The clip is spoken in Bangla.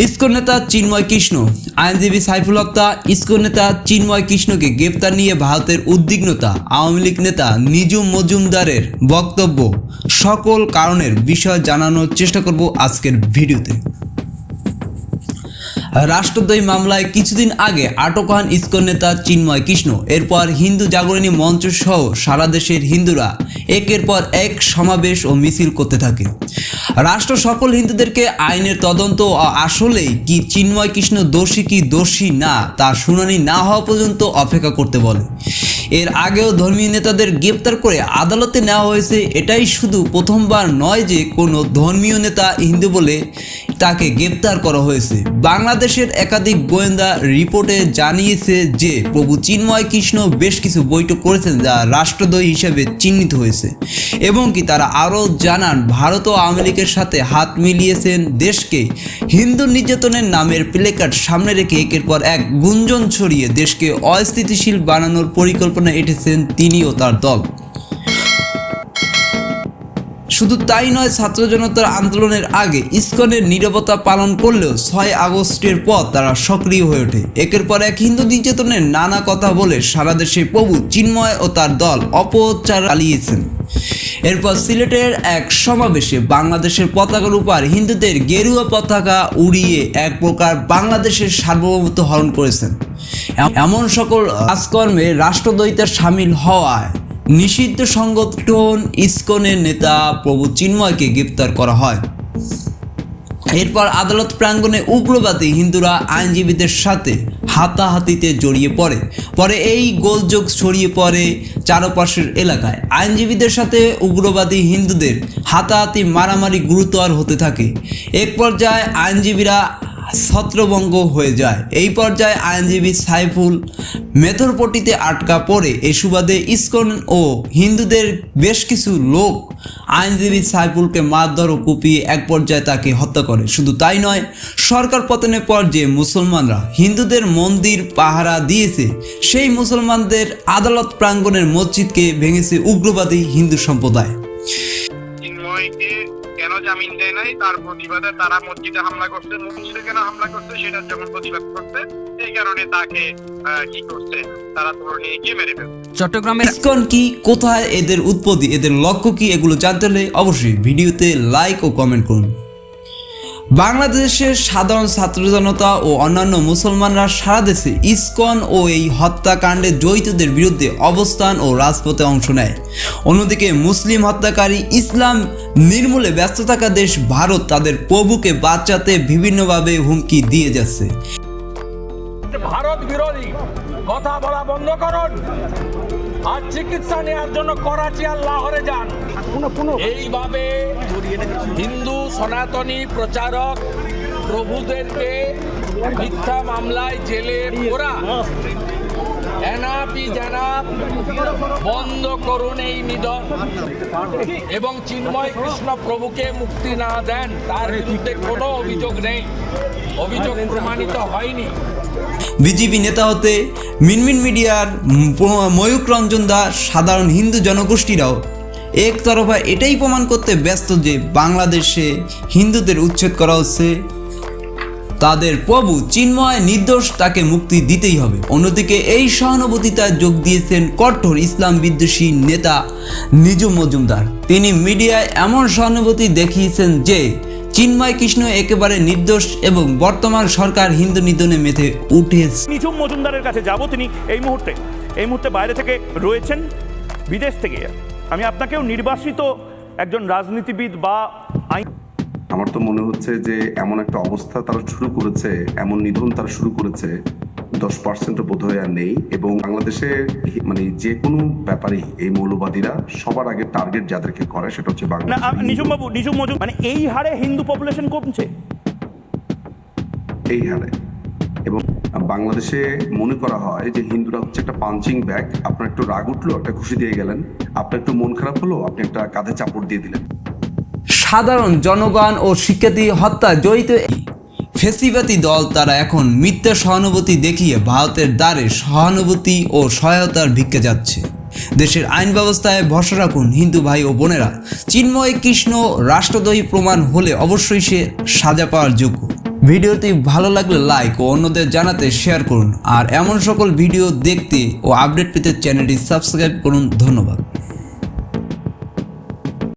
ইস্কন নেতা চিন্ময় কৃষ্ণ। আইনজীবী সাইফুল হত্যা ইসকো নেতা চিন্ময় কৃষ্ণকে গ্রেপ্তার নিয়ে ভারতের উদ্বিগ্নতা আওয়ামী লীগ নেতা নিজুম মজুমদারের বক্তব্য। সকল কারণের বিষয় জানানোর চেষ্টা করব আজকের ভিডিওতে। রাষ্ট্রদ্রোহী মামলায় কিছুদিন আগে আটক হন ইস্কন নেতা চিন্ময় কৃষ্ণ। এরপর হিন্দু জাগরণী মঞ্চ সহ সারা দেশের হিন্দুরা একের পর এক সমাবেশ ও মিছিল করতে থাকে। রাষ্ট্র সকল হিন্দুদেরকে আইনের তদন্ত আসলেই কি চিন্ময় কৃষ্ণ দোষী কি দোষী না তার শুনানি না হওয়া পর্যন্ত অপেক্ষা করতে বলে। এর আগেও ধর্মীয় নেতাদের গ্রেপ্তার করে আদালতে নেওয়া হয়েছে, এটাই শুধু প্রথমবার নয় যে কোনো ধর্মীয় নেতা হিন্দু বলে তাকে গ্রেপ্তার করা হয়েছে। বাংলাদেশের একাধিক গোয়েন্দা রিপোর্টে জানিয়েছে যে, প্রভু চিন্ময় কৃষ্ণ বেশ কিছু বৈঠক করেছেন যা রাষ্ট্রদ্রোহী হিসেবে চিহ্নিত হয়েছে এবং কি তারা আরও জানান, ভারত ও লীগের সাথে হাত মিলিয়েছেন দেশকে। হিন্দু নির্যাতনের নামের প্লেকার্ড সামনে রেখে একের পর এক গুঞ্জন ছড়িয়ে দেশকে অস্থিতিশীল বানানোর পরিকল্পনা এঁটেছেন তিনি ও তার দল। শুধু তাই নয় ছাত্র জনতার আন্দোলনের আগে ইসকনের নীরবতা পালন করলেও ছয় আগস্টের পর তারা সক্রিয় হয়ে ওঠে। একের পর এক হিন্দু নির্যাতনের নানা কথা বলে সারা দেশে প্রভু চিন্ময় ও তার দল অপচার চালিয়েছেন। এরপর সিলেটের এক সমাবেশে বাংলাদেশের পতাকার উপর হিন্দুদের গেরুয়া পতাকা উড়িয়ে এক প্রকার বাংলাদেশের সার্বভৌমত্ব হরণ করেছেন। এমন সকল কাজকর্মে রাষ্ট্রদ্বৈতার সামিল হওয়ায় নিষিদ্ধ সংগঠন ইসকনের নেতা প্রভু চিন্ময়কে গ্রেপ্তার করা হয়। এরপর আদালত প্রাঙ্গণে উগ্রবাদী হিন্দুরা আইনজীবীদের সাথে হাতাহাতিতে জড়িয়ে পড়ে। পরে এই গোলযোগ ছড়িয়ে পড়ে চারপাশের এলাকায়। আইনজীবীদের সাথে উগ্রবাদী হিন্দুদের হাতাহাতি মারামারি গুরুতর হতে থাকে। এক পর্যায়ে আইনজীবীরা ছত্রভঙ্গ হয়ে যায়। এই পর্যায়ে আইনজীবী সাইফুল মেথরপট্টিতে আটকা পড়ে। এ সুবাদে ইসকন ও হিন্দুদের বেশ কিছু লোক আইনজীবী সাইফুলকে মারধর ও কুপিয়ে এক পর্যায়ে তাকে হত্যা করে। শুধু তাই নয়, সরকার পতনের পর যে মুসলমানরা হিন্দুদের মন্দির পাহারা দিয়েছে, সেই মুসলমানদের আদালত প্রাঙ্গণের মসজিদকে ভেঙেছে উগ্রবাদী হিন্দু সম্প্রদায়। চিন্ময়কে কেন জামিন দেয় নাই? তার প্রতিবাদে তারা মসজিদে হামলা করছে কেন হামলা করছে সেটা যখন প্রতিবাদ করছে, এই কারণে তাকে কি করছে, তারা ধরে নিয়ে গিয়ে মেরে ফেলছে। চট্টগ্রামের ইসকন কি, কোথায় এদের উৎপত্তি, এদের লক্ষ্য কি, এগুলো জানতে হলে অবশ্যই ভিডিওতে লাইক ও কমেন্ট করুন। বাংলাদেশের সাধারণ ছাত্র জনতা ও অন্যান্য মুসলমানরা সারা দেশে ইসকন ও এই হত্যাকাণ্ডে জড়িতদের বিরুদ্ধে অবস্থান ও রাজপথে অংশ নেয়। অন্যদিকে মুসলিম হত্যাকারী ইসলাম নির্মূলে ব্যস্ত থাকা দেশ ভারত তাদের প্রভুকে বাঁচাতে বিভিন্নভাবে হুমকি দিয়ে যাচ্ছে। ভারত বিরোধী, কথা বলা বন্ধ করুন। আর চিকিৎসা নেওয়ার জন্য করাচি আর লাহোরে যান। এইভাবে হিন্দু, সনাতনী প্রচারক প্রভুদেরকে মিথ্যা মামলায় জেলে পোরা এনাপি জানাপ বন্ধ করুন এই নিধন এবং চিন্ময় কৃষ্ণ প্রভুকে মুক্তি না দেন, তার বিরুদ্ধে কোনো অভিযোগ নেই। অভিযোগ প্রমাণিত হয়নি। বিজেপি নেতা হতে মিনমিন মিডিয়ার ময়ূক রঞ্জন দাস, সাধারণ হিন্দু জনগোষ্ঠীরাও একতরফা এটাই প্রমাণ করতে ব্যস্ত যে বাংলাদেশে হিন্দুদের উচ্ছেদ করা হচ্ছে। তাদের প্রভু চিন্ময় নির্দোষ তাকে মুক্তি দিতেই হবে। অন্যদিকে এই সহানুভূতিতায় যোগ দিয়েছেন কঠোর ইসলাম বিদ্বেষী নেতা নিজুম মজুমদার। তিনি মিডিয়ায় এমন সহানুভূতি দেখিয়েছেন যে, চিন্ময় কৃষ্ণ একেবারে নির্দোষ এবং বর্তমান সরকার হিন্দু নিধনে মেতে উঠেছে। নিঝুম মজুমদারের কাছে যাব তিনি এই মুহূর্তে। এই মুহূর্তে বাইরে থেকে রয়েছেন, বিদেশ থেকে। আমি আপনাকেও নির্বাসিত একজন রাজনীতিবিদ বা আইন আমার তো মনে হচ্ছে যে এমন একটা অবস্থা তারা শুরু করেছে এমন নিধন তারা শুরু করেছে দশ পার্সেন্টও বোধ হয় আর নেই এবং বাংলাদেশে মানে যে কোনো ব্যাপারেই এই মৌলবাদীরা সবার আগে টার্গেট যাদেরকে করে সেটা হচ্ছে না বাংলাদেশ আ- বাবু মজুম মানে এই হারে হিন্দু পপুলেশন কমছে? এই হারে। এবং বাংলাদেশে মনে করা হয় যে হিন্দুরা হচ্ছে একটা পাঞ্চিং ব্যাগ আপনার একটু রাগ উঠল একটা খুশি দিয়ে গেলেন আপনার একটু মন খারাপ হলো আপনি একটা কাঁধে চাপড় দিয়ে দিলেন। সাধারণ জনগণ ও শিক্ষার্থী হত্যা জড়িত এই ফেসিবাদী দল তারা এখন মিথ্যা সহানুভূতি দেখিয়ে ভারতের দ্বারে সহানুভূতি ও সহায়তার ভিক্ষে যাচ্ছে। দেশের আইন ব্যবস্থায় ভরসা রাখুন হিন্দু ভাই ও বোনেরা। চিন্ময় কৃষ্ণ রাষ্ট্রদ্রোহী প্রমাণ হলে অবশ্যই সে সাজা পাওয়ার যোগ্য। ভিডিওটি ভালো লাগলে লাইক ও অন্যদের জানাতে শেয়ার করুন। আর এমন সকল ভিডিও দেখতে ও আপডেট পেতে চ্যানেলটি সাবস্ক্রাইব করুন। ধন্যবাদ।